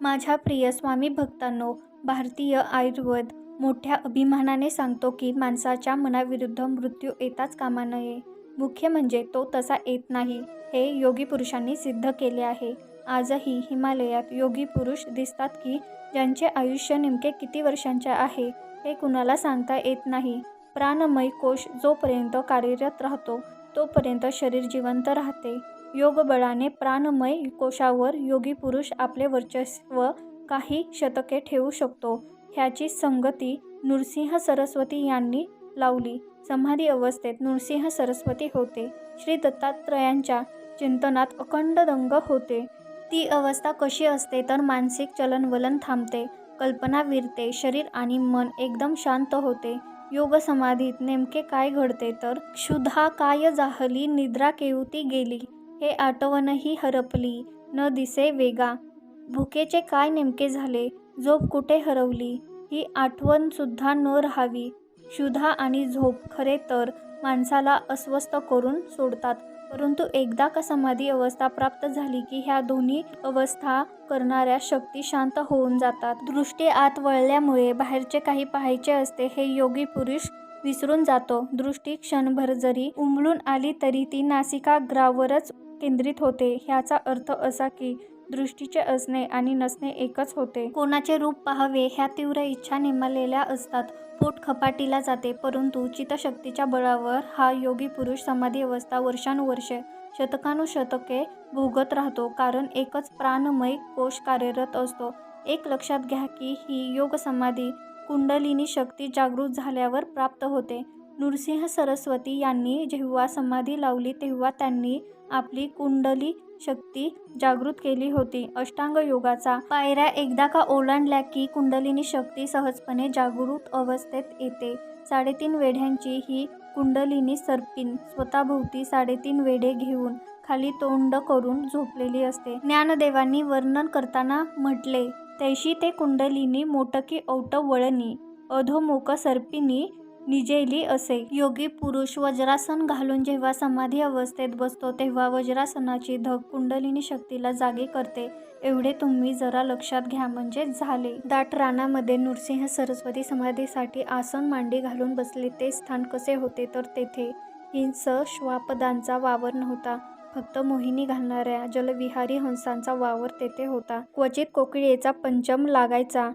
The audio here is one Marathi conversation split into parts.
माझ्या प्रिय स्वामी भक्तांनो भारतीय आयुर्वेद मोठ्या अभिमानाने सांगतो की माणसाच्या मनाविरुद्ध मृत्यू येताच कामा नये. मुख्य म्हणजे तो तसा येत नाही हे योगी पुरुषांनी सिद्ध केले आहे. आजही हिमालयात योगी पुरुष दिसतात की ज्यांचे आयुष्य नेमके किती वर्षांचे आहे हे कुणाला सांगता येत नाही. प्राणमय कोश जोपर्यंत कार्यरत राहतो तोपर्यंत शरीर जिवंत राहते. योगबळाने प्राणमय कोशावर योगी पुरुष आपले वर्चस्व काही शतके ठेवू शकतो. ह्याची संगती नृसिंह सरस्वती यांनी लावली. समाधी अवस्थेत नृसिंह सरस्वती होते. श्री दत्तात्रयांच्या चिंतनात अखंड दंग होते. ती अवस्था कशी असते तर मानसिक चलनवलन थांबते. कल्पना विरते शरीर आणि मन एकदम शांत होते. योग समाधीत नेमके काय घडते तर क्षुधा काय जाहली निद्रा केवती गेली. हे आठवणही हरपली. न दिसे वेगा. भुकेचे काय नेमके झाले? झोप कुठे हरवली? ही आठवणसुद्धा न राहावी. क्षुधा आणि झोप खरे तर माणसाला अस्वस्थ करून सोडतात. परंतु एकदा का समाधी अवस्था प्राप्त झाली की ह्या दोन्ही अवस्था करणाऱ्या शक्ती शांत होऊन जातात. दृष्टी आत वळल्यामुळे बाहेरचे काही पाहायचे असते हे योगी पुरुष विसरून जातो. दृष्टी क्षणभर जरी उमलून आली तरी ती नासिकाग्रावरच केंद्रित होते. ह्याचा अर्थ असा की दृष्टीचे असणे आणि नसणे एकच होते. कोणाचे रूप पाहावे ह्या तीव्र इच्छा निमलेल्या असतात. पोट खपाटीला जाते परंतु चितशक्तीच्या बळावर हा योगी पुरुष समाधी अवस्था वर्षानुवर्षे शतकानुशतके भोगत राहतो. कारण एकच प्राणमय कोश कार्यरत असतो. एक लक्षात घ्या की ही योग समाधी कुंडलिनी शक्ती जागृत झाल्यावर प्राप्त होते. नृसिंह सरस्वती यांनी जेव्हा समाधी लावली तेव्हा त्यांनी आपली कुंडली शक्ती जागृत केली होती. अष्टांग योगाचा पायऱ्या एकदा का ओलांडल्या की कुंडलिनी शक्ती सहजपणे जागृत अवस्थेत येते. साडेतीन वेढ्यांची ही कुंडलिनी सर्पिन स्वतःभोवती साडेतीन वेढे घेऊन खाली तोंड करून झोपलेली असते. ज्ञानदेवांनी वर्णन करताना म्हटले तैशी ते कुंडलिनी मोटकी औट वळणी अधोमुख सर्पिनी निजेली असे. योगी पुरुष वज्रासन घालून जेव्हा समाधी अवस्थेत बसतो तेव्हा वज्रासनाची धग कुंडलिनी शक्तीला जागे करते. एवढे तुम्ही जरा लक्षात घ्या म्हणजे झाले. दाट रानामध्ये नृसिंह सरस्वती समाधीसाठी आसन मांडी घालून बसले ते स्थान कसे होते? तर तेथे हिंस श्वापदांचा वावर नव्हता. फक्त मोहिनी घालणाऱ्या जलविहारी हंसांचा वावर तेथे होता. क्वचित कोकिळेचा पंचम लागायचा.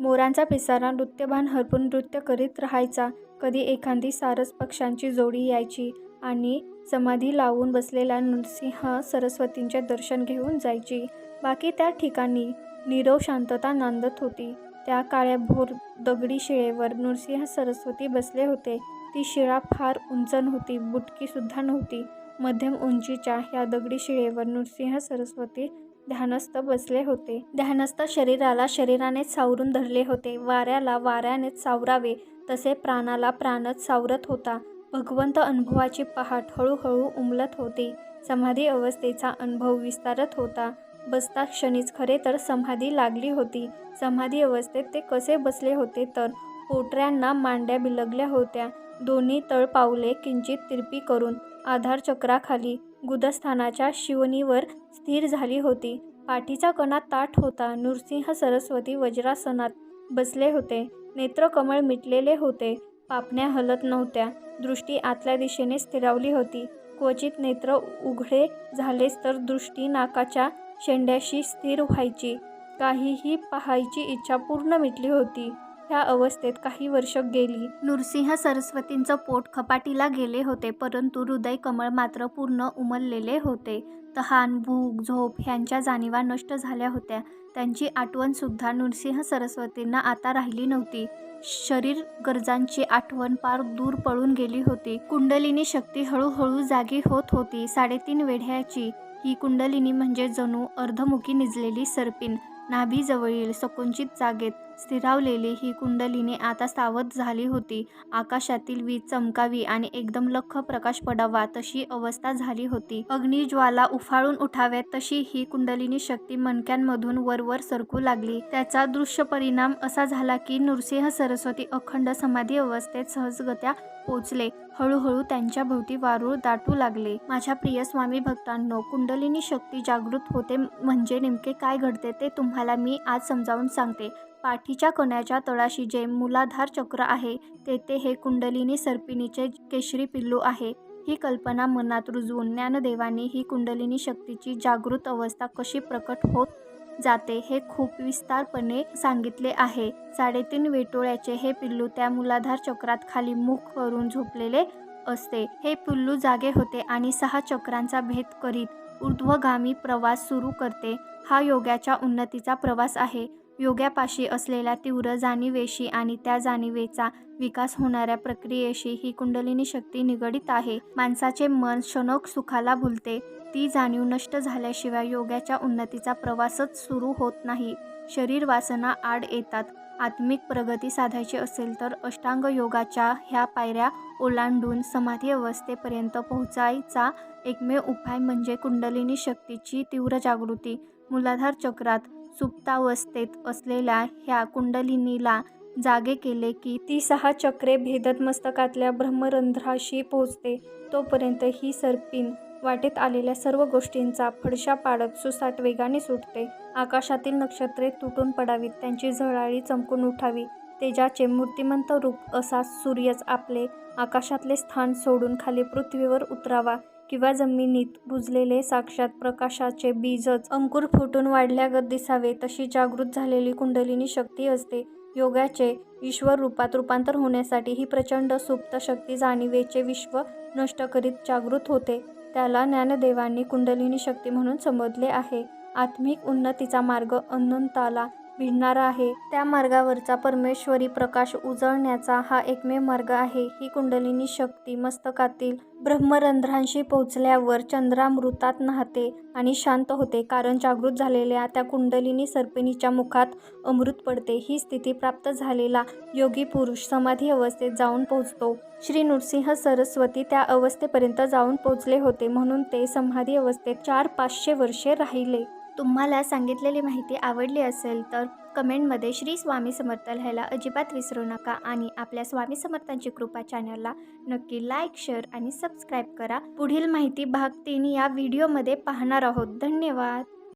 मोरांचा पिसारा नृत्यभान हरपून नृत्य करीत राहायचा. कधी एखादी सारस पक्ष्यांची जोडी यायची आणि समाधी लावून बसलेल्या नृसिंह सरस्वतींचे दर्शन घेऊन जायची. बाकी त्या ठिकाणी नीरव शांतता नांदत होती. त्या काळ्या भोर दगडी शिळेवर नृसिंह सरस्वती बसले होते. ती शिळा फार उंच नव्हती बुटकीसुद्धा नव्हती. मध्यम उंचीच्या ह्या दगडी शिळेवर नृसिंह सरस्वती ध्यानस्थ बसले होते. ध्यानस्थ शरीराला शरीरानेच सावरून धरले होते. वाऱ्याला वाऱ्यानेच सावरावे तसे प्राणाला प्राणच सावरत होता. भगवंत अनुभवाची पहाट हळूहळू उमलत होती. समाधी अवस्थेचा अनुभव विस्तारत होता. बसता क्षणीच खरे तर समाधी लागली होती. समाधी अवस्थेत ते कसे बसले होते तर पोटऱ्यांना मांड्या बिलगल्या होत्या. दोन्ही तळपावले किंचित तिरपी करून आधारचक्राखाली गुदस्थानाच्या शिवणीवर स्थिर झाली होती. पाठीचा कणा ताठ होता. नृसिंह सरस्वती वज्रासनात बसले होते. नेत्रकमळ मिटलेले होते. पापण्या हलत नव्हत्या. दृष्टी आतल्या दिशेने स्थिरावली होती. क्वचित नेत्र उघडे झालेच तर दृष्टी नाकाच्या शेंड्याशी स्थिर व्हायची. काहीही पाहायची इच्छा पूर्ण मिटली होती. ह्या अवस्थेत काही वर्ष गेली. नृसिंह सरस्वतींचं पोट खपाटीला गेले होते परंतु हृदय कमळ मात्र पूर्ण उमललेले होते. तहान भूक झोप ह्यांच्या जाणीवा नष्ट झाल्या होत्या. त्यांची आठवणसुद्धा नृसिंह सरस्वतींना आता राहिली नव्हती. शरीर गरजांची आठवण पार दूर पळून गेली होती. कुंडलिनी शक्ती हळूहळू जागी होत होती. साडेतीन वेढ्याची ही कुंडलिनी म्हणजे जणू अर्धमुखी निजलेली सर्पिन नाभीजवळील सकुंचित जागेत. स्थिरावलेली ही कुंडलीने आता सावध झाली होती. आकाशातील वीज चमकावी आणि एकदम लख प्रकाश पडावा तशी अवस्था झाली होती. अग्निज्वाला उफाळून उठाव्यात तशी ही कुंडलिनी शक्ती मणक्यांमधून वरवर सरकू लागली. त्याचा दृश्य परिणाम असा झाला की नृसिंह सरस्वती अखंड समाधी अवस्थेत सहजगत्या पोचले हळूहळू त्यांच्या भोवती वारूळ दाटू लागले. माझ्या प्रिय स्वामी भक्तांनो कुंडलिनी शक्ती जागृत होते म्हणजे नेमके काय घडते ते तुम्हाला मी आज समजावून सांगते. पाठीच्या कण्याच्या तळाशी जे मूलाधार चक्र आहे तेथे हे कुंडलिनी सर्पिणीचे केशरी पिल्लू आहे. ही कल्पना मनात रुजवून ज्ञानदेवांनी ही कुंडलिनी शक्तीची जागृत अवस्था कशी प्रकट होत जाते हे खूप विस्तारपणे सांगितले आहे. साडेतीन वेटोळ्याचे हे पिल्लू त्या मूलाधार चक्रात खाली मुख करून झोपलेले असते. हे पिल्लू जागे होते आणि सहा चक्रांचा भेद करीत ऊर्ध्वगामी प्रवास सुरू करते. हा योगाच्या उन्नतीचा प्रवास आहे. योगापाशी असलेल्या तीव्र जाणीवेशी आणि त्या जाणीवेचा विकास होणाऱ्या प्रक्रियेशी ही कुंडलिनी शक्ती निगडित आहे. माणसाचे मन क्षणोक सुखाला भुलते. ती जाणीव नष्ट झाल्याशिवाय योगाच्या उन्नतीचा प्रवासच सुरू होत नाही. शरीर वासना आड येतात. आत्मिक प्रगती साधायची असेल तर अष्टांग योगाच्या ह्या पायऱ्या ओलांडून समाधी अवस्थेपर्यंत पोहोचायचा एकमेव उपाय म्हणजे कुंडलिनी शक्तीची तीव्र जागृती. मूलाधार चक्रात सुप्तावस्थेत असलेल्या ह्या कुंडलिनीला जागे केले की ती सहा चक्रे भेदत मस्तकातल्या ब्रह्मरंध्राशी पोहोचते. तोपर्यंत ही सर्पिन वाटेत आलेल्या सर्व गोष्टींचा फडशा पाडत सुसाट वेगाने सुटते. आकाशातील नक्षत्रे तुटून पडावीत त्यांची झळाळी चमकून उठावी. तेजाचे मूर्तिमंत रूप असा सूर्यच आपले आकाशातले स्थान सोडून खाली पृथ्वीवर उतरावा. किंवा जमिनीत रुजलेले साक्षात प्रकाशाचे बीजच अंकुर फुटून वाढल्यागत दिसावे तशी जागृत झालेली कुंडलिनी शक्ती असते. योगाचे ईश्वर रूपात रूपांतर होण्यासाठी ही प्रचंड सुप्त शक्ती जाणीवेचे विश्व नष्ट करीत जागृत होते. त्याला ज्ञानदेवांनी कुंडलिनी शक्ती म्हणून संबोधले आहे. आत्मिक उन्नतीचा मार्ग अनंताला भिडणारा आहे. त्या मार्गावरचा परमेश्वरी प्रकाश उजळण्याचा हा एकमेव मार्ग आहे. ही कुंडलिनी शक्ती मस्तकातील ब्रह्मरंध्रांशी पोहोचल्यावर चंद्रामृतात नाहते आणि शांत होते. कारण जागृत झालेल्या त्या कुंडलिनी सर्पिणीच्या मुखात अमृत पडते. ही स्थिती प्राप्त झालेला योगी पुरुष समाधी अवस्थेत जाऊन पोहोचतो. श्री नृसिंह सरस्वती त्या अवस्थेपर्यंत जाऊन पोहोचले होते. म्हणून ते समाधी अवस्थेत चार पाचशे वर्षे राहिले. तुम्हाला सांगितलेली माहिती आवडली असेल तर कमेंटमध्ये श्री स्वामी समर्थ लिहायला अजिबात विसरू नका आणि आपल्या स्वामी समर्थांची कृपा चॅनलला नक्की लाईक शेअर आणि सबस्क्राईब करा. पुढील माहिती भाग तीन या व्हिडिओमध्ये पाहणार आहोत. धन्यवाद.